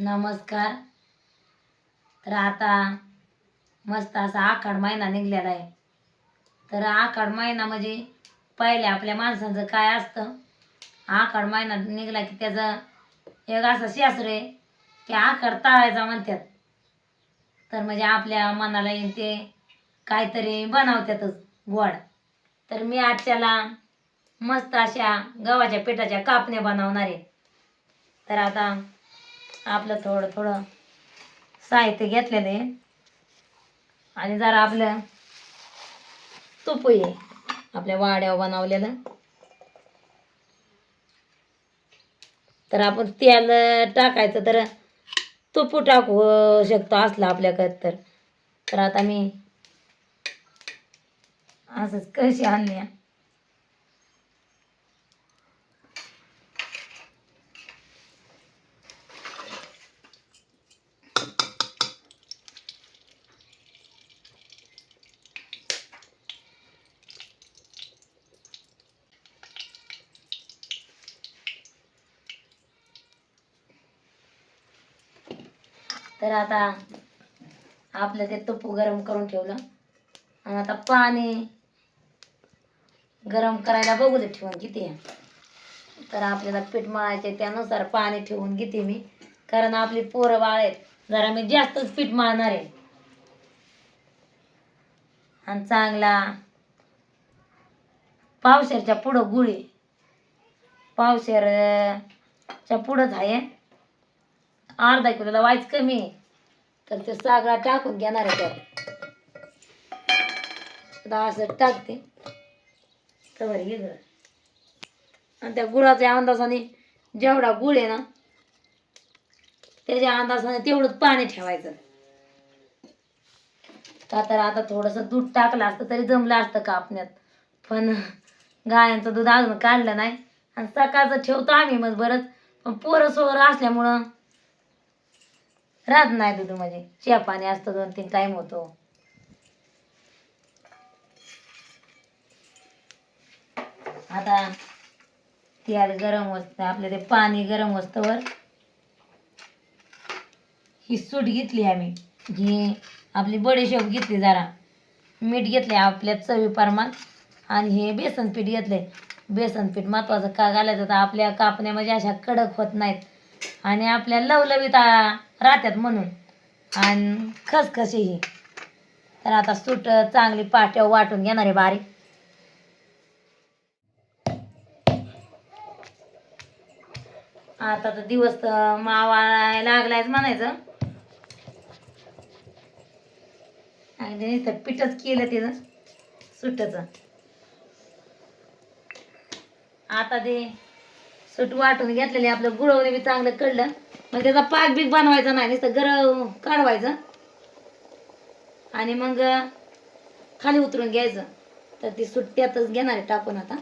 नमस्कार. तर आता मस्त असा आखाड महिना निघलेला आहे. तर आखाड महिना म्हणजे पहिले आपल्या माणसाचं काय असतं? आखाड महिना निघला की त्याचं एक असं शास्त्र आहे की आखाड ताळायचा म्हणतात. तर म्हणजे आपल्या मनाला येईल ते काहीतरी बनवतातच गोड. तर मी आजच्याला मस्त अशा गव्हाच्या पिठाच्या कापण्या बनवणार आहे. तर आता आपलं थोडं थोडं साहित्य घेतलेलं आहे. आणि जरा आपलं तूप आहे आपल्या वाड्यावर बनवलेलं. तर आपण तेल टाकायचं तर तूप टाकू शकतो असलं आपल्याकडे तर. तर आता मी असंच कशी आणली तर आता आपलं ते तुप गरम करून ठेवलं. आणि आता पाणी गरम करायला बघू दे ठेवून किती तर आपल्याला पीठ मळायचे त्यानुसार पाणी ठेवून घेते मी. कारण आपली पोरं बाळ आहेत. जरा मी जास्तच पीठ मळणार आहे. आणि चांगला पावशेरच्या पुढं गुळी. पावशेरच्या पुढंच आहे. अर्धा किलोला वाईच कमी आहे. तर ते सागळा टाकून घेणार आहे त्यात. आता असं टाकते. तर हे आणि त्या गुळाच्या अंदाजाने जेवढा गुळ आहे ना त्याच्या अंदाजाने तेवढंच पाणी ठेवायचं. का तर आता थोडंसं दूध टाकलं असतं तरी जमलं असतं कापण्यात. पण गायांचं दूध अजून काढलं नाही. आणि सकाळचं ठेवतो आम्ही मग बरंच. पण पोरं सोरं असल्यामुळं राहत नाही दूध म्हणजे चहा पाणी असतं दोन तीन टाईम होतो. आता तेल गरम होत आपलं ते पाणी गरम वर ही सूट घेतली आम्ही. ही आपली बडीशेप घेतली जरा. मीठ घेतले आपल्या चवी प्रमाण. आणि हे बेसन पीठ घेतले बेसन पीठ महत्वाचं का घालायचं? तर आपल्या कापण्या म्हणजे अशा कडक होत नाहीत. आणि आपल्या लवलविता राहतात म्हणून. आणि खसखशीही तर आता सूट चांगली पाट्या वाटून घेणार आहे बारीक. आता तर दिवस तर मावाळायला लागलायच म्हणायचं. आणि तर पिठच केलं तिथं सुटचं. आता ते सुट वाटून घेतलेले आपलं गुळवणी बी चांगलं कळलं. मग त्याचा पाक बीक बनवायचा नाही नुसतं गरम काढवायचं. आणि मग खाली उतरून घ्यायचं. तर ती सुट्ट्यातच घेणार आहे टाकून आता.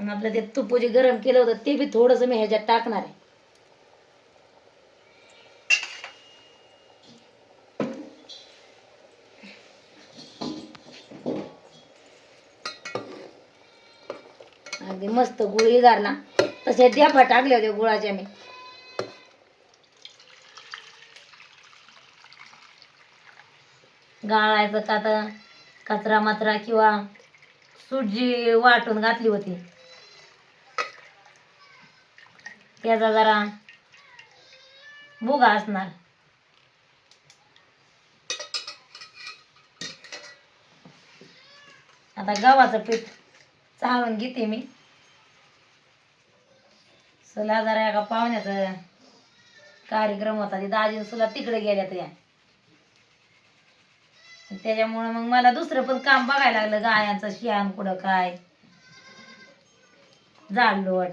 आणि आपलं ते तुपू जे गरम केलं होतं ते बी थोडंसं मी ह्याच्यात टाकणार आहे अगदी मस्त गुळीगार ना. तसे द्याफा टाकले होते गुळाच्या मी गाळायचं का तर कचरा मचरा किंवा सुजी वाटून घातली होती. त्याचा जरा भुगा असणार. आता गव्हाचं पीठ चाळून घेते मी. सुला जरा एका पाहुण्याचा कार्यक्रम होता. ते दाजीन सुला तिकडे गेल्या त्या. त्याच्यामुळं मग मला दुसरं पण काम बघायला लागलं. गायांचं शियान कुठं काय? जाड लोट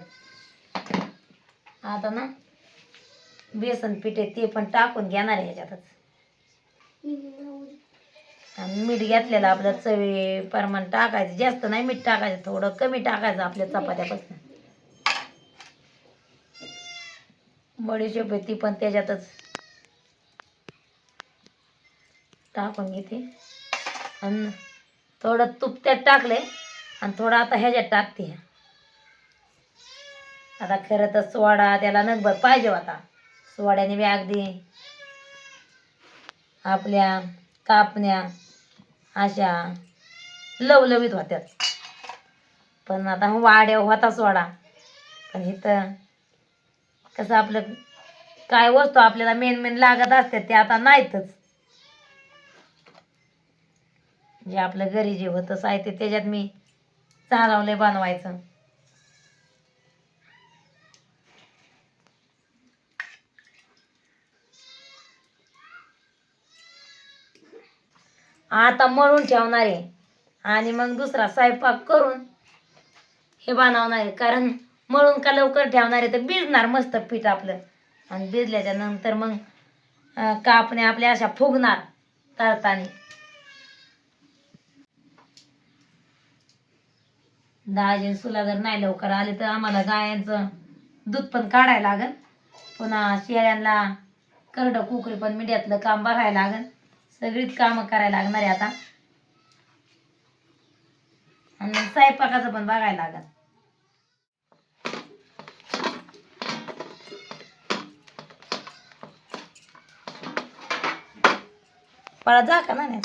आता ना बेसन पीठ आहे ते पण टाकून घेणार आहे ह्याच्यातच आणि मीठ घेतलेलं आपल्या चवी प्रमाण टाकायचं. जास्त नाही मीठ टाकायचं थोडं कमी टाकायचं आपल्या चपात्यापासून. बडीशेप आहे ती पण त्याच्यातच. टाकून घेते. आणि थोडं तूप त्यात टाकले आणि थोडं आता ह्याच्यात टाकते. आता खरं तर सोडा त्याला नगभर पाहिजे होता. सोड्याने बी अगदी आपल्या कापण्या अशा लवलवीत होत्यात. पण आता वाड्या होता सोडा. पण इथं कसं आपलं काय वस्तू आपल्याला मेन मेन लागत असतात ते आता नाहीतच. जे आपलं घरी जे होतं साहित्य त्याच्यात मी चालवलंय बनवायचं. आता मळून ठेवणार आहे. आणि मग दुसरा स्वयंपाक करून हे बनवणार आहे. कारण मळून का लवकर ठेवणार आहे तर भिजणार मस्त पीठ आपलं. आणि भिजल्याच्या नंतर मग कापणे आपल्या अशा फुगणार तळताने. दहाजीन सुला जर नाही लवकर आले तर आम्हाला गायांचं दूध पण काढायला लागल पुन्हा शेळ्यांना करडं कुकरी पण मिडियातलं काम बघायला लागल सगळीच कामं करायला लागणार आहे आता. आणि स्वयंपाकाचं पण बघायला लागल पळा जा का नाही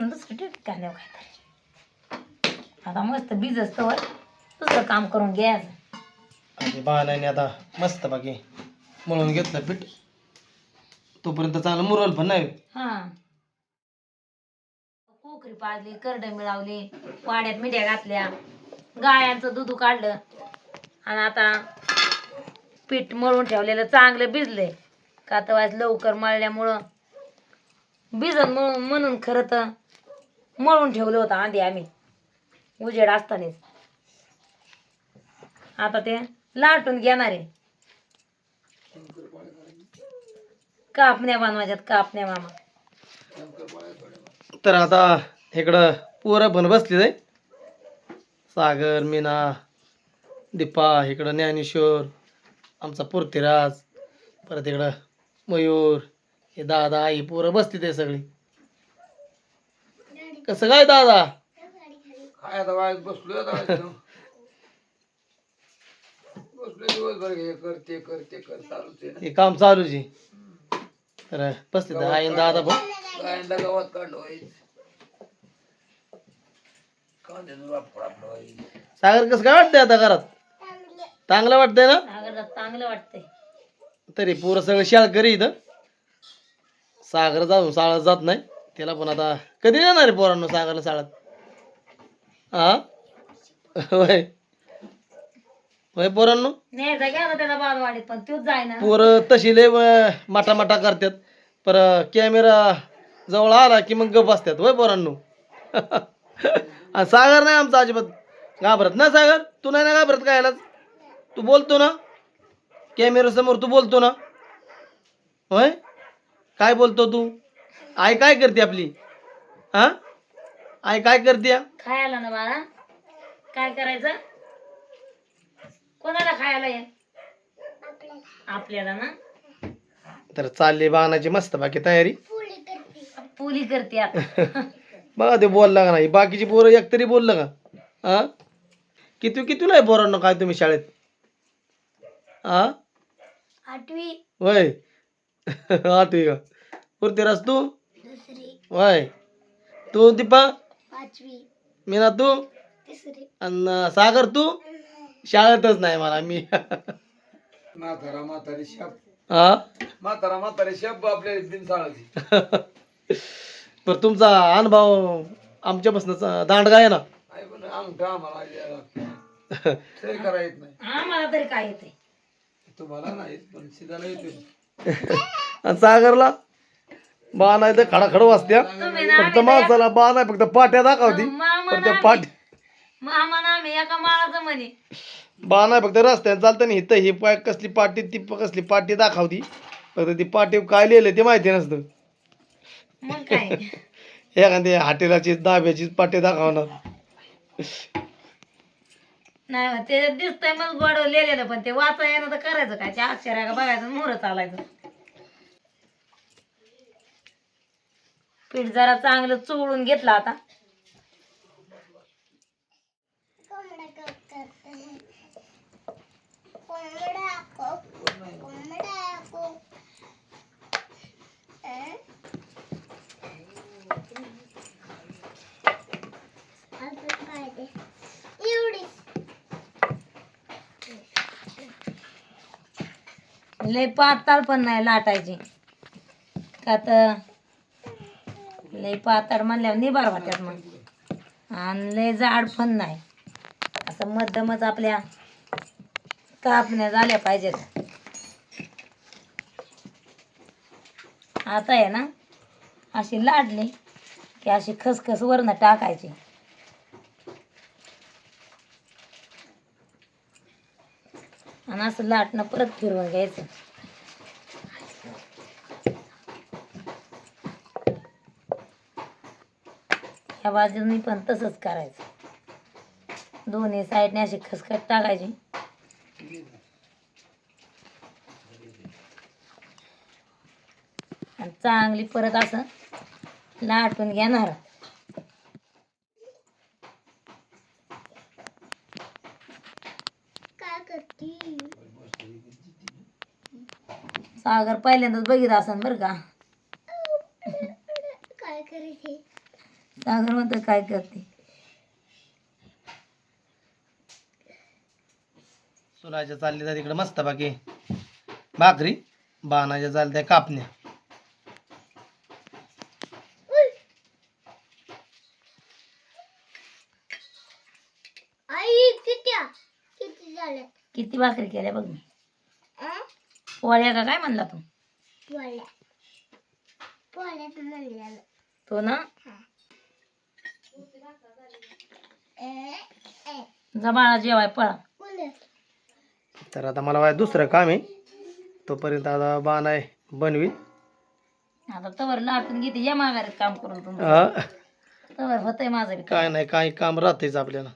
दुसरं ठेव कांद्यावर काहीतरी आता मस्त बीज असतं दुसरं काम करून घ्यायचं आणि बाणाने आता मस्त बाकी. मळून घेतलं पीठ. तोपर्यंत चांगलं मुरल पण नाही. हा. कोकरी पाजली करड मिळवली वाड्यात मिठ्या घातल्या. गायांचं दूध काढलं. आणि आता पीठ मळून ठेवलेलं चांगलं भिजलंय. का लवकर मळल्यामुळं? बिजन म्हणून म्हणून खरं तर मळून ठेवलं होतं आधी आम्ही. उजेड असतानाच. आता ते लाटून घेणार आहे. कापण्या बनवायच्यात कापण्या मामा. तर आता इकडं पोरं पण बसली जाई सागर मीना दीपा इकडं ज्ञानेश्वर आमचा पुरतीराज परत इकडं मयूर हे दादा आई पोरं बसली ते सगळी. कसं काय दादा? काय आता बसलोय आता. बसलोय दिवसभर हे कर चालूच आहे हे काम चालूच आहे. तर बसले तर आई आणि दादा गायंदा गावात काढलं कांद्याचं सागर कसं काय वाटतंय आता घरात? चांगलं वाटतंय ना? सागरला चांगलं वाटतंय. तरी पोरं सगळं शाळा करी इथं सागर जाऊन शाळेत जात नाही. त्याला पण आता कधी येणार आहे पोरांनो सागरला शाळेत हा होय. होय पोरांनो? न्यायचा घ्या त्याला बालवाडीत पण तोच जायना पोरं तशी लय माटा माटा करतात. पर कॅमेरा जवळ आला की मग गप बसतात होय पोरांनो? आणि सागर नाही आमचा अजिबात. घाबरत ना सागर? तू नाही ना घाबरत काय तू बोलतो ना. कॅमेरा समोर तू बोलतो ना. होय? काय बोलतो तू? आई काय करते आपली? हा? आई काय करते? खायला ना बाळा. काय करायचं? कोणाला खायला ये? आपल्याला ना. तर चालली बाणाची मस्त बाकी तयारी. पुली करते आता. बघा ते बोलला का नाही. बाकीची पोरं एक तरी बोललं का? हा? किती कितीला आहे पोरांना? काय तुम्ही शाळेत? हा आठवी. वय. आठवी का? तू? वय. तू दीपा? पाचवी. मीना तू? तिसरी. आणि सागर तू? शाळेतच नाही मला मी. म्हातारा म्हातारी शेप हा म्हातारा म्हातारी शेप आपल्या बिनसाळाची. पर तुमचा अनुभव आमच्यापासून दांडगा आहे ना? आई पण अंगठा आम्हाला करा येत नाही. आम्हाला तरी काय येते तुम्हाला नाही पण शिजायला येते आणि सागरला? बाण आहे तर खडाखड तुम्ही ना फक्त माणसाला बाण आहे फक्त पाट्या दाखवती. मामा पण त्या पाट मामा ना आम्ही एका माळाचं म्हणे. बाण आहे फक्त रस्त्याने चालतं इथं ही पाय कसली पाटी ती प- कसली पाटी दाखवती. फक्त ती पाटी काय लिहिलं ते माहिती नसतं. मग काय? एखादी हाटेलाची दाब्याची पाटी दाखवणार. नाही ते दिसतंय मग गोड लिहिलेलं पण ते वाचा येणं तर करायचं काय? त्या अक्षरा का बघायचं मोर चालायचं. पीठ जरा चांगलं चोळून घेतलं आता. लय पाताळ पण नाही लाटायची. का तर लय पाताळ म्हणल्यावर निभार होत्यात मग. आणि लय जाड पण नाही. असं मध्यमच आपल्या कापण्या झाल्या पाहिजेत. आता आहे ना अशी लाडली की अशी खसखस वरनं टाकायची. आणि असं लाटणं परत फिरवून घ्यायचं. ह्या बाजूनी पण तसंच करायचं. दोन्ही साईडने अशी खसखस टाकायची. आणि चांगली परत असं लाटून घेणार. सागर पहिल्यांदाच बघित असन बरं का. सागर म्हणतो काय करते? सुनाच्या चालली तर इकडे मस्त बाकी भाकरी बाणाच्या चालत्या कापण्या. किती भाकरी केल्या बघ मी. पोळ्या का काय म्हणला तू? तो ना? जा बाळा जेवाय पळा. तर आता मला वाय दुसरं काम आहे. तोपर्यंत आता बाण आहे बनवी आता तवर लाटून घेते या माघारीत काम करून तुमचं हा, तवर होतंय माझं बी काय नाही काही काम राहतेच आपल्याला.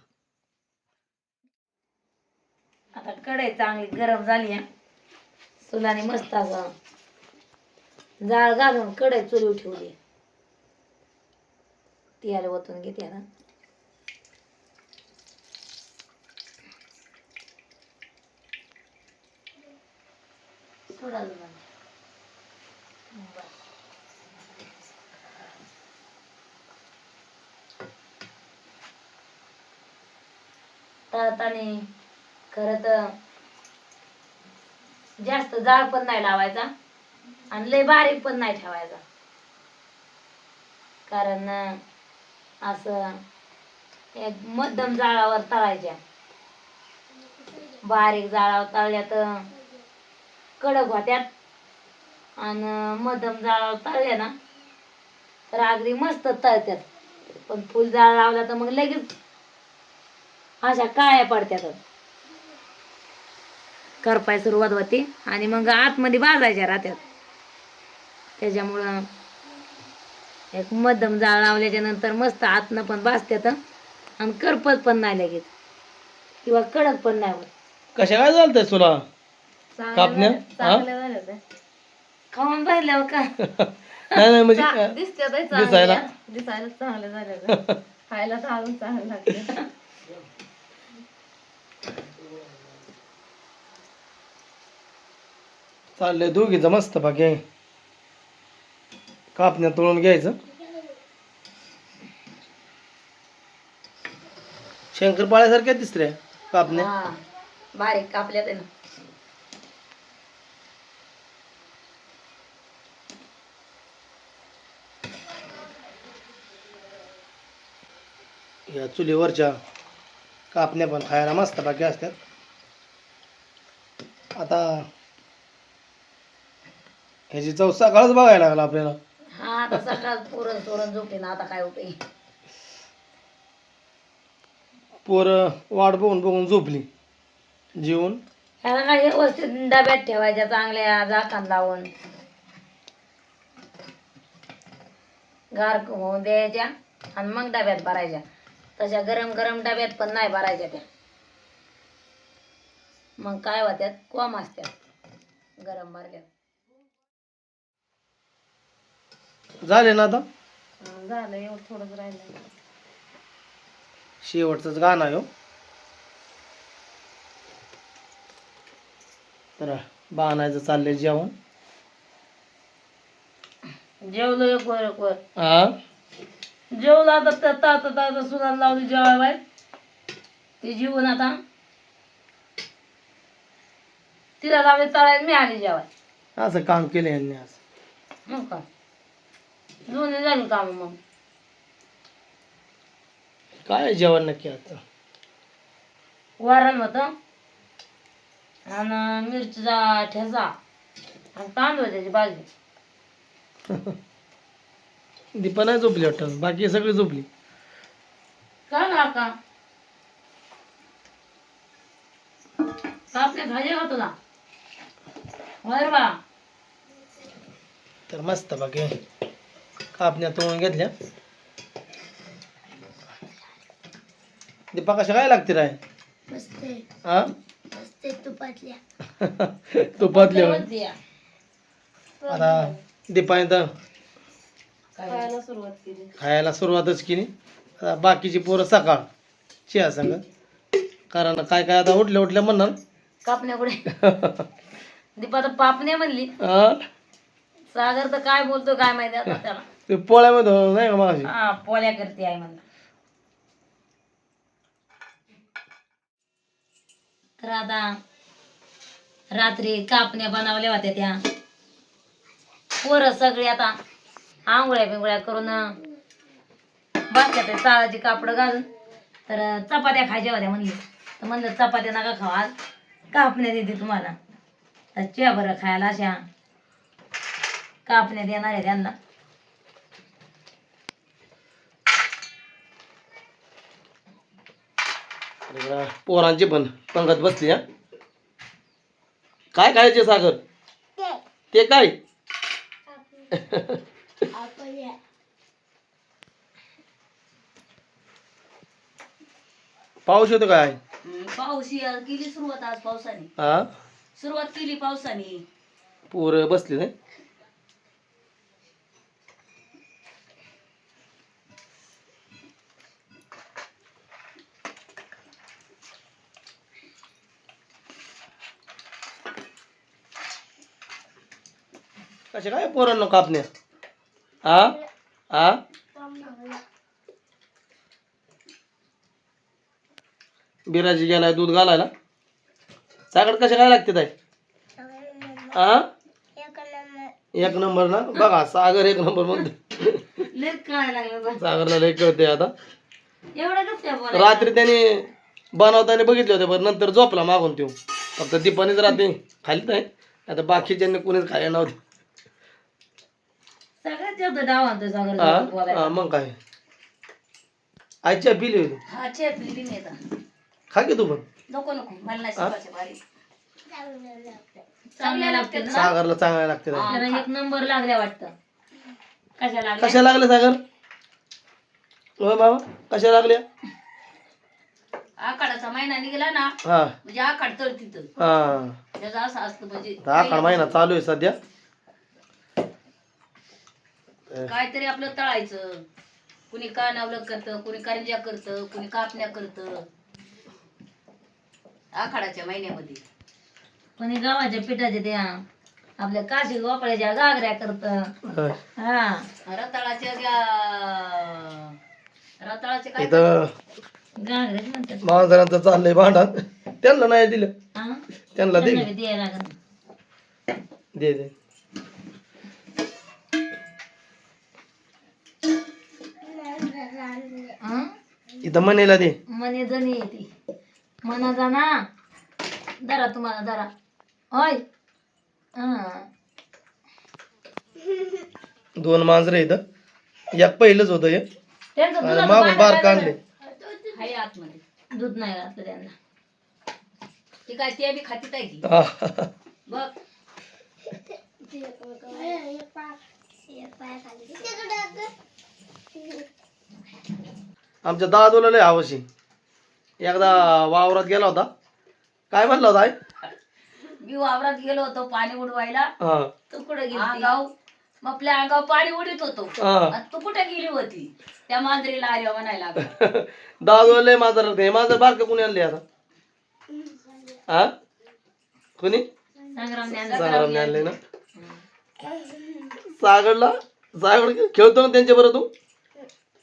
आता कढई चांगली गरम झाली आहे. सुलाने मस्त असं जाळ घालून कढई चुली ठेवली तेल ओतून घेते आता सोडायला लागलं. बस. तळताने खरं तर जास्त जाळ पण नाही लावायचा आणि लय बारीक पण नाही ठेवायचा. कारण असं एक मध्यम जाळावर तळायच्या. बारीक जाळावर तळल्या तर कडक होत्यात. आणि मध्यम जाळावर तळल्या ना तर अगदी मस्त तळत्यात. पण फुल जाळ लावला तर मग लगेच अशा काळ्या पडत्यात करपाय सुरुवात होती आणि मग आतमध्ये भाजायच्या राहत्यात त्याच्यामुळं एक मध्यम जाळ लावल्याच्या नंतर मस्त आतनं पण भाजत्यात आणि करपत पण नाही लगेच. किंवा कडक पण नाही होत. कशा काय चालतंय तुला? कापण्या? हा? खाऊन पाहिल्यावर का? नाही नाही म्हणजे अं, दिसायला. दिसायला चांगलं झालं खायला तर अजून चांगलं लागतं. चाललंय दोघीचं मस्त बाकी कापण्या तोळून घ्यायचं. शंकरपाळ्यासारख्या तिसऱ्या कापण्या. हा, बारीक कापल्यात आहे ना. या चुलीवरच्या कापण्या पण खायला मस्त बाकी असतात. आता ह्याची चव सकाळच बघायला लागला आपल्याला. हा आता सकाळ पुरण सोरण झोपली ना आता काय होते पोरं वाट बघून बघून झोपली. जेवून? ह्याला काय व्यवस्थित डब्यात ठेवायच्या चांगल्या झाकण लावून. गार होऊन द्यायच्या आणि मग डब्यात भरायच्या. तशा गरम गरम डब्यात पण नाही भरायच्या त्या. मग काय होत्यात? कोम असत्यात. गरम भरल्यात. झाले ना आता? झालं एवढं थोडंच राहिलं शेवटचंच गाणं आहे हो. तर बाणायचं चाललंय जेवण. जेवलो एक वर एक वर. हा जेवलं आता तर तात तात सुद्धा लावली जेवाय बाय ते जेवून आता तिला लावले तळायला मी आली जेवाय असं काम केलं यांनी आज. मग काय दोन्ही झाली काम मग काय जेवण नक्की आता? वरण होतं. आणि मिरचीचा ठेचा आणि तांदूळ त्याची भाजी. दीपा नाही झोपली वाटतं. बाकी सगळी झोपली. का काका? कापल्या भाज्या का तुला? वर बा. तर मस्त बाकी. कापण्या तोडून घेतल्या. दीपा कशा काय लागते राय? हा तुपातल्या. होय. आता दीपाने तर खायला सुरुवात केली. खायला सुरुवातच केली. आता बाकीची पोरं सकाळ. चिया संग. कारण काय काय आता उठल्या उठल्या म्हणणार. कापण्या कुठे? दीपा तर पापण्या म्हणली. हा? सागर तर काय बोलतो काय माहिती आता त्याला. ते पोळ्यामध्ये हो- नाही का माझी हा पोळ्या करते आहे म्हणलं तर आता रात्री कापण्या बनवल्या होत्या त्या. पोरं सगळी आता आंघोळ्या बिंगोळ्या करून बसल्या ते चाळाची कापडं घालून. तर चपात्या खायच्या होत्या म्हणली. तर म्हणलं चपात्या नका खावा आज. कापण्या देते तुम्हाला. तर चिया बरं खायला अशा कापण्या देणार आहे त्यांना. इकडं पोरांची पण पंगत बसली हा. काय खायचे सागर? ते. काय? पाऊस येतो काय? पाऊस या- केली सुरुवात आज पावसाने. हा? सुरुवात केली पावसाने. पोरं बसली नाही कशा काय पोरांनो कापण्या हा हा बिराजी गेलाय दूध घालायला. साखर कशा काय लागते ताई? हा एक नंबर ना? बघा सागर एक नंबर म्हणतो. सागरला लय कळते आता? रात्री त्याने बनवताना बघितले होते पण नंतर झोपला मागून तो फक्त दीपानेच रात्री खाली नाही आता बाकीच्यांनी कोणीच खायला नव्हते. सगळ्यात जास्त डाव आणतो सागर हा? हा, मग काय? आजच्या हा नाही आता. खा की तू पण. नको नको. मला नाही शिकायचे बारीक चांगल्या लागतात ना? सागरला चांगला लागते. त्याला एक नंबर लागल्या वाटतं. कशा लागल्या? कशा लागले सागर? होय बाबा कशा लागल्या? आखाडाचा महिना निघाला ना हा. म्हणजे आखाड तर तिथं हा. त्याचं असं असतं म्हणजे महिना चालू आहे सध्या. काहीतरी आपलं तळायचं. कुणी कानावलं करतं कुणी करंज्या करतं कुणी कापण्या करतं. आखाडाच्या महिन्यामध्ये. कोणी गव्हाच्या पिठाच्या त्या आपल्या काशी गोपाळ्याच्या गागऱ्या करत. होय. हा. रताळाच्या त्या रताळाचे काय इथं गागऱ्याच म्हणतात. चाललंय भांडण त्यांना नाही दिलं. हा? त्यांना दे त्यांना बी द्यायला लागेल. दे दे. हा? इथं मनेला दे मने जणी येते. मना जाना दरा तुम्हाला दरा होय? हा. दोन मांजरं इथं एक पहिलंच होतं हे त्यांचं आणि दुधाचं मागून बार काय काढले झालं? हाय आतमध्ये. दूध नाही घातलं त्यांना. ती काय ते बी खातीत आहे की? हा. बघ. आमच्या दादूला लय हवशी एकदा वावरात गेला होता. काय म्हणला होता आई? मी वावरात गेलो होतो पाणी उडवायला. हा. तू कुठे गेली अंगाव. मग आपल्या अंगावर पाणी उडीत होतो. हा. आणि तू कुठे गेली होती? त्या मांजरीला आल्या म्हणायला लागलं. दादूला लय मांजर हे मांजर बारकं कुणी आणले आता? हा? कुणी? संग्राम संग्रामने आणले ना? सागरला? सागर खेळतो ना त्यांच्या बरोबर तू?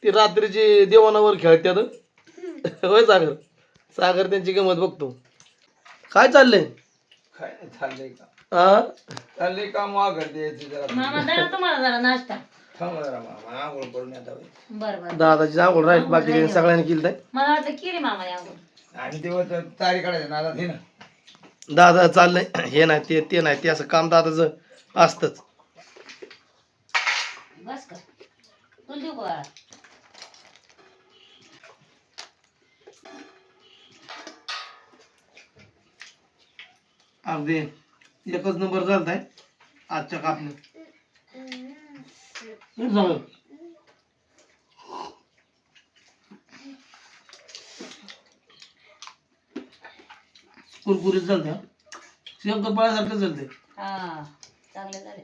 ती रात्रीची देवानावर खेळत्यात होय सागर? सागर त्यांची गमत बघतो. काय चाललंय? काय नाही चाललंय का? हा चाललंय का? माघार द्यायची जरा. मामा तुम्हाला जरा नाश्ता. थांबा जरा मामा आंघोळ करून येता होय. बर बर. दादाची आंघोळ राहील बाकी सगळ्यांनी केली नाही? मला वाटलं केली मामा आणि तेव्हा तर तारी काढायची नादात हे ना. दादा चाललंय हे नाही ते ते नाही ते असं काम दादाचं असतंच. बस कर. तुला देऊ का? अगदी एकच नंबर झालताय. आजच्या कापणी झालं. कुरकुरीत चालते शंकर पाळ्यासारखं चालते हा चांगले झाले